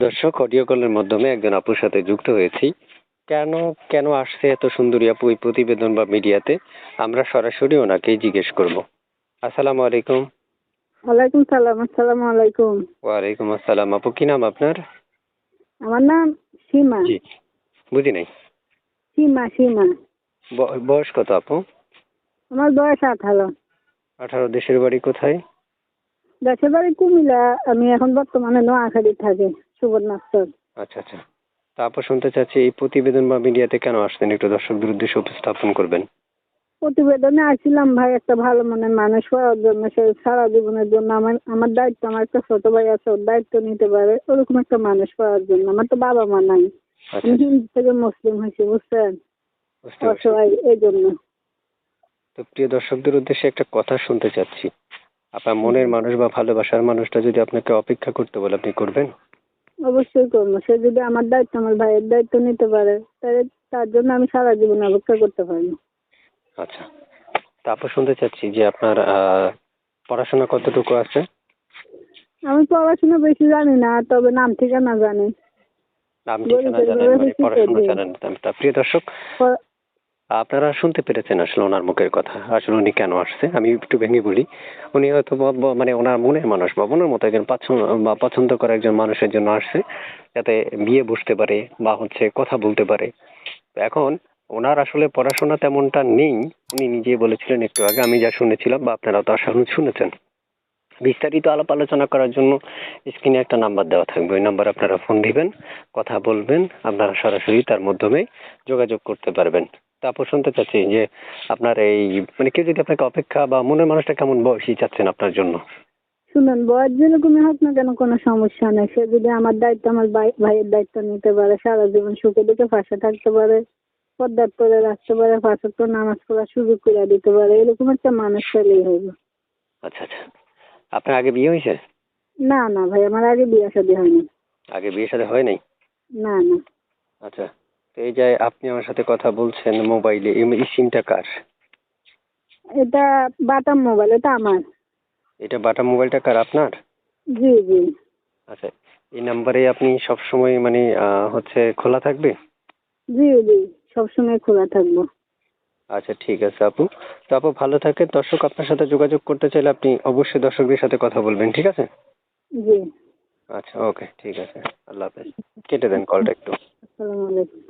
দর্শক অডিও কলের মাধ্যমে একজন আপুর সাথে যুক্ত হয়েছি। কেন কেন আসছে এত সুন্দরী আপু এই প্রতিবেদন বা মিডিয়াতে? আমরা সরাসরি ওনাকেই জিজ্ঞেস করব। আসসালামু আলাইকুম। ওয়ালাইকুম সালাম আসসালামু আলাইকুম। ওয়ালাইকুম আসসালাম। আপু কি নাম আপনার? আমার নাম সীমা। জি বুঝি নাই। সীমা সীমা। বয়স কত আপু? আমার বয়স আঠারো। আঠারো দেশের বাড়ি কোথায়? দেশের বাড়ি কুমিল্লা। আমি এখন বর্তমানে নোয়াখালী থাকি। সুবর্ণাস্তর আচ্ছা আচ্ছা। তা আপু শুনতে চাচ্ছি এই প্রতিবেদন বা মিডিয়াতে কেন আসছেন একটু দর্শকদের উদ্দেশ্যে উপস্থাপন করবেন। প্রতিবেদনে আসছিলাম ভাই একটা ভালো মনের মানুষ হওয়ার জন্য। সে সারা জীবনের জন্য আমার আমার দায়িত্ব আমার একটা ছোট ভাই আছে ওর দায়িত্ব নিতে পারে ওরকম একটা মানুষ পাওয়ার জন্য। আমার তো বাবা মা নাই। আচ্ছা আমি হিন্দু থেকে মুসলিম হয়েছি বুঝছেন? অসহায় এই জন্য। তো প্রিয় দর্শকদের উদ্দেশ্যে একটা কথা শুনতে চাচ্ছি। আপনার মনের মানুষ বা ভালোবাসার মানুষটা যদি আপনাকে অপেক্ষা করতে বলে আপনি করবেন? অবশ্যই করব। সে যদি আমার দায়িত্ব আমার ভাইয়ের দায়িত্ব নিতে পারে তাহলে তার জন্য আমি সারা জীবন অপেক্ষা করতে পারি আচ্ছা। তারপর শুনতে চাচ্ছি যে আপনার পড়াশোনা কতটুকু আছে? আমি পড়াশোনা বেশি জানি না তবে নাম ঠিকানা জানি। নাম ঠিকানা জানেন মানে পড়াশোনা জানেন তা প্রিয় দর্শক আপনারা শুনতে পেরেছেন আসলে ওনার মুখের কথা। আসলে উনি কেন আসছে? আমি একটু ভেঙে বলি। উনি হয়তো মানে ওনার মনের মানুষ বা মনের মতো একজন পছন্দ বা পছন্দ করা একজন মানুষের জন্য আসছে যাতে বিয়ে বসতে পারে বা হচ্ছে কথা বলতে পারে। এখন ওনার আসলে পড়াশোনা তেমনটা নেই। উনি নিজে বলেছিলেন একটু আগে, আমি যা শুনেছিলাম বা আপনারা তো আশা শুনেছেন। বিস্তারিত আলাপ আলোচনা করার জন্য স্ক্রিনে একটা নাম্বার দেওয়া থাকবে। ওই নাম্বার আপনারা ফোন দিবেন, কথা বলবেন, আপনারা সরাসরি তার মাধ্যমে যোগাযোগ করতে পারবেন। তারপর শুনতে চাচ্ছি যে আপনার এই মানে কেউ যদি আপনাকে অপেক্ষা বা মনের মানুষটা কেমন বয়সী চাচ্ছেন আপনার জন্য? শুনুন বয়স যেরকমই হোক না কেন কোনো সমস্যা নেই। সে যদি আমার দায়িত্ব আমার ভাই- ভাইয়ের দায়িত্ব নিতে পারে সারা জীবন সুখে দুঃখে পাশে থাকতে পারে পদ্মার করে রাখতে পারে পাশে তো নামাজ পড়ার সুযোগ করে দিতে পারে এরকম একটা মানুষ পেলেই হবে আচ্ছা আচ্ছা। আপনার আগে বিয়ে হয়েছে? না না ভাই আমার আগে বিয়ে শাদী হয়নি। আগে বিয়ে সাথে হয় নাই? না না। আচ্ছা। এই যে আপনি আমার সাথে কথা বলছেন মোবাইলে এই সিমটা কার? এটা বাটাম মোবাইল এটা আমার। এটা বাটা মোবাইলটা কার আপনার? জি জি। আচ্ছা এই নাম্বারে আপনি সব সময় মানে হচ্ছে খোলা থাকবে? জি জি সবসময় খোলা থাকব। আচ্ছা ঠিক আছে আপু। তো আপু ভালো থাকেন। দর্শক আপনার সাথে যোগাযোগ করতে চাইলে আপনি অবশ্যই দর্শকদের সাথে কথা বলবেন ঠিক আছে? জি। আচ্ছা ওকে ঠিক আছে। আল্লাহ হাফেজ। কেটে দেন কলটা একটু। আসসালামু আলাইকুম।